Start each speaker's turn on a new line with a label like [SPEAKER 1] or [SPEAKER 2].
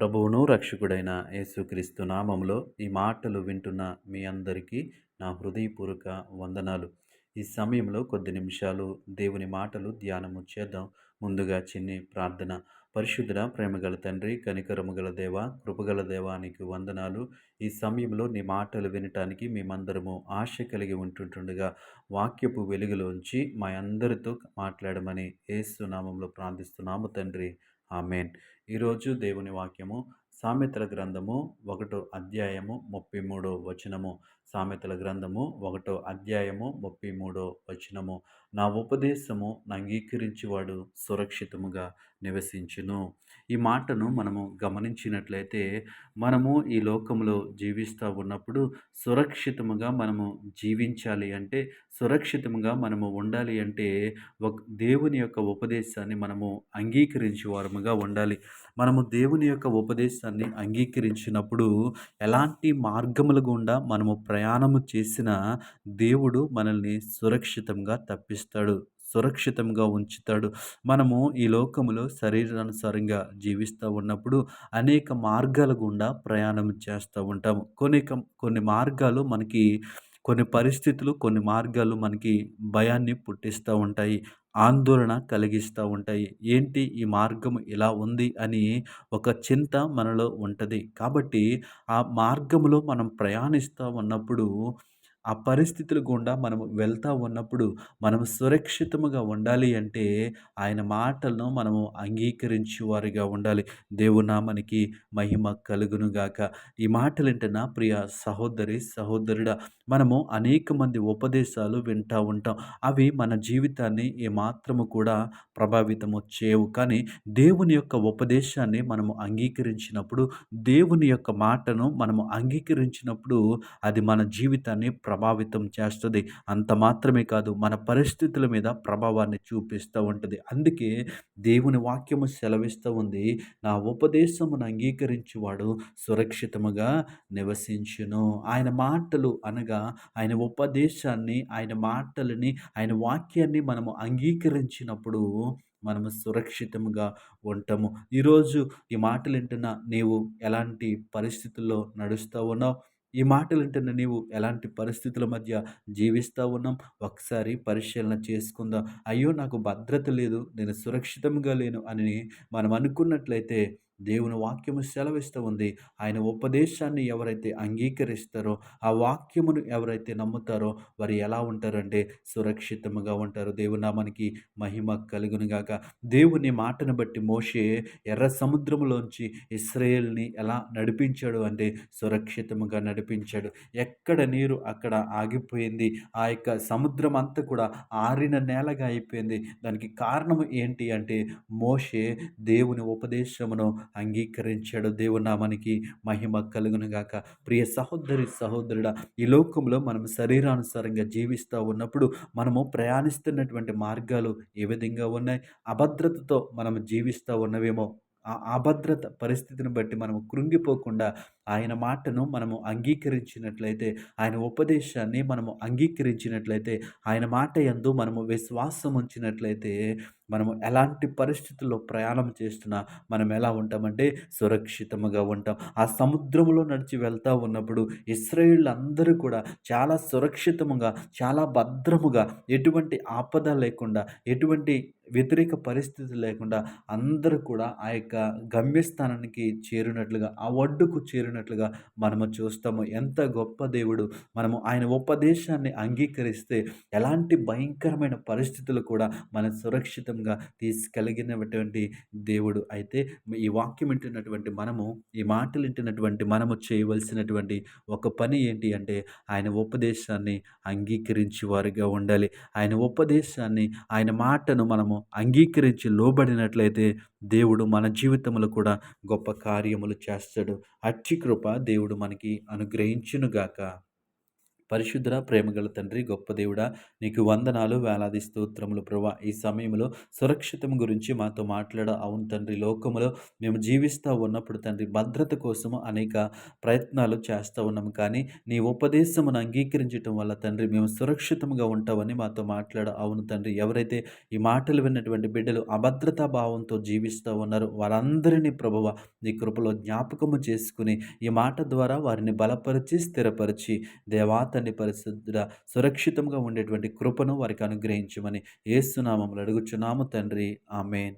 [SPEAKER 1] ప్రభువును రక్షకుడైన యేసుక్రీస్తు నామంలో ఈ మాటలు వింటున్న మీ అందరికీ నా హృదయపూర్వక వందనాలు. ఈ సమయంలో కొద్ది నిమిషాలు దేవుని మాటలు ధ్యానము చేద్దాం. ముందుగా చిన్ని ప్రార్థన. పరిశుద్ధ ప్రేమగల తండ్రి కనికరము గల దేవ కృపగల దేవానికి వందనాలు. ఈ సమయంలో నీ మాటలు వినటానికి మేమందరము ఆశ కలిగి ఉంటుంటుండగా వాక్యపు వెలుగులోంచి మా అందరితో మాట్లాడమని ఏసు నామంలో ప్రార్థిస్తున్నాము తండ్రి. ఆమెన్. ఈరోజు దేవుని వాక్యము సామెతల గ్రంథము ఒకటో అధ్యాయము ముప్పై మూడో వచనము. సామెతల గ్రంథము ఒకటో అధ్యాయము ముప్పై మూడో వచనము. నా ఉపదేశము అంగీకరించేవాడు సురక్షితముగా నివసించును. ఈ మాటను మనము గమనించినట్లయితే మనము ఈ లోకంలో జీవిస్తూ ఉన్నప్పుడు సురక్షితముగా మనము జీవించాలి అంటే సురక్షితముగా మనము ఉండాలి అంటే ఒక దేవుని యొక్క ఉపదేశాన్ని మనము అంగీకరించే వారముగా ఉండాలి. మనము దేవుని యొక్క ఉపదేశాన్ని అంగీకరించినప్పుడు ఎలాంటి మార్గముల గుండా మనము ప్రయాణము చేసిన దేవుడు మనల్ని సురక్షితంగా తప్పిస్తాడు. సురక్షితంగా ఉంచుతాడు. మనము ఈ లోకములో శరీరానుసారంగా జీవిస్తూ ఉన్నప్పుడు అనేక మార్గాల గుండా ప్రయాణం చేస్తూ ఉంటాము కొన్ని కొన్ని మార్గాలు మనకి కొన్ని పరిస్థితులు కొన్ని మార్గాలు మనకి భయాన్ని పుట్టిస్తూ ఉంటాయి. ఆందోళన కలిగిస్తూ ఉంటాయి. ఏంటి ఈ మార్గం ఇలా ఉంది అని ఒక చింత మనలో ఉంటుంది. కాబట్టి ఆ మార్గంలో మనం ప్రయాణిస్తూ ఉన్నప్పుడు ఆ పరిస్థితుల గుండా మనం వెళ్తూ ఉన్నప్పుడు మనం సురక్షితముగా ఉండాలి అంటే ఆయన మాటలను మనము అంగీకరించే వారిగా ఉండాలి. దేవునామనికి మహిమ కలుగునుగాక ఈ మాటలు నా ప్రియ సహోదరి సహోదరుడా మనము అనేక మంది ఉపదేశాలు వింటూ ఉంటాం. అవి మన జీవితాన్ని ఏమాత్రము కూడా ప్రభావితము చేయవు. కానీ దేవుని యొక్క ఉపదేశాన్ని మనము అంగీకరించినప్పుడు దేవుని యొక్క మాటను మనము అంగీకరించినప్పుడు అది మన జీవితాన్ని ప్రభావితం ప్రభావితం చేస్తుంది. అంత మాత్రమే కాదు మన పరిస్థితుల మీద ప్రభావాన్ని చూపిస్తూ ఉంటుంది. అందుకే దేవుని వాక్యము సెలవిస్తూ ఉంది. నా ఉపదేశమును అంగీకరించేవాడు సురక్షితముగా నివసించును. ఆయన మాటలు అనగా ఆయన ఉపదేశాన్ని ఆయన మాటలని ఆయన వాక్యాన్ని మనము అంగీకరించినప్పుడు మనము సురక్షితంగా ఉంటాము. ఈరోజు ఈ మాటలు వింటున్న నీవు ఎలాంటి పరిస్థితుల్లో నడుస్తూ ఉన్నావు? ఈ మాటలు వింటున్న నీవు ఎలాంటి పరిస్థితుల మధ్య జీవిస్తూ ఉన్నాం? ఒకసారి పరిశీలన చేసుకుందాం. అయ్యో నాకు భద్రత లేదు. నేను సురక్షితంగా లేను అని మనం అనుకున్నట్లయితే దేవుని వాక్యము సెలవిస్తూ ఉంది. ఆయన ఉపదేశాన్ని ఎవరైతే అంగీకరిస్తారో ఆ వాక్యమును ఎవరైతే నమ్ముతారో వారు ఎలా ఉంటారంటే సురక్షితముగా ఉంటారు. దేవునామానికి మహిమ కలుగునుగాక దేవుని మాటను బట్టి మోషే ఎర్ర సముద్రములోంచి ఇస్రాయేల్ని ఎలా నడిపించాడు అంటే సురక్షితముగా నడిపించాడు. ఎక్కడ నీరు అక్కడ ఆగిపోయింది. ఆ యొక్క సముద్రం అంతా కూడా ఆరిన నేలగా అయిపోయింది. దానికి కారణం ఏంటి అంటే మోషే దేవుని ఉపదేశమును అంగీకరించాడు. దేవునామానికి మహిమ కలుగునుగాక ప్రియ సహోదరి సహోదరుడ ఈ లోకంలో మనం శరీరానుసారంగా జీవిస్తూ ఉన్నప్పుడు మనము ప్రయాణిస్తున్నటువంటి మార్గాలు ఏ విధంగా ఉన్నాయి? అభద్రతతో మనం జీవిస్తూ ఉన్నవేమో? ఆ అభద్రత పరిస్థితిని బట్టి మనము కృంగిపోకుండా ఆయన మాటను మనము అంగీకరించినట్లయితే ఆయన ఉపదేశాన్ని మనము అంగీకరించినట్లయితే ఆయన మాట ఎందు మనము విశ్వాసం ఉంచినట్లయితే మనము ఎలాంటి పరిస్థితుల్లో ప్రయాణం చేస్తున్నా మనం ఎలా ఉంటామంటే సురక్షితముగా ఉంటాం. ఆ సముద్రంలో నడిచి వెళ్తూ ఉన్నప్పుడు ఇస్రాయిల్ అందరూ కూడా చాలా సురక్షితముగా చాలా భద్రముగా ఎటువంటి ఆపద లేకుండా ఎటువంటి వ్యతిరేక పరిస్థితి లేకుండా అందరూ కూడా ఆ యొక్క గమ్యస్థానానికి చేరినట్లుగా ఆ ఒడ్డుకు చేరినట్లుగా మనము చూస్తాము. ఎంత గొప్ప దేవుడు. మనము ఆయన ఉపదేశాన్ని అంగీకరిస్తే ఎలాంటి భయంకరమైన పరిస్థితులు కూడా మనం సురక్షితం సురక్షితంగా తీసుకెలిగినటువంటి దేవుడు. అయితే ఈ వాక్యం వింటున్నటువంటి మనము ఈ మాటలు వింటున్నటువంటి మనము చేయవలసినటువంటి ఒక పని ఏంటి అంటే ఆయన ఉపదేశాన్ని అంగీకరించి వారిగా ఉండాలి. ఆయన ఉపదేశాన్ని ఆయన మాటను మనము అంగీకరించి లోబడినట్లయితే దేవుడు మన జీవితంలో కూడా గొప్ప కార్యములు చేస్తాడు. అట్టి కృప దేవుడు మనకి అనుగ్రహించునుగాక. పరిశుద్ధ ప్రేమగల తండ్రి గొప్ప దేవుడా నీకు వందనాలు వేలాది స్తోత్రములు ప్రభా. ఈ సమయంలో సురక్షితం గురించి మాతో మాట్లాడ అవును తండ్రి. లోకములో మేము జీవిస్తూ ఉన్నప్పుడు తండ్రి భద్రత కోసము అనేక ప్రయత్నాలు చేస్తూ ఉన్నాం. కానీ నీ ఉపదేశమును అంగీకరించటం వల్ల తండ్రి మేము సురక్షితంగా ఉంటామని మాతో మాట్లాడ అవును తండ్రి. ఎవరైతే ఈ మాటలు విన్నటువంటి బిడ్డలు అభద్రతా భావంతో జీవిస్తూ ఉన్నారో వారందరినీ ప్రభువ నీ కృపలో జ్ఞాపకము చేసుకుని ఈ మాట ద్వారా వారిని బలపరిచి స్థిరపరిచి దేవాత తండ్రి పరిశుద్ధ సురక్షితంగా ఉండేటువంటి కృపను వారికి అనుగ్రహించమని ఏసునామంలో అడుగుచున్నాము తండ్రి. ఆమెన్.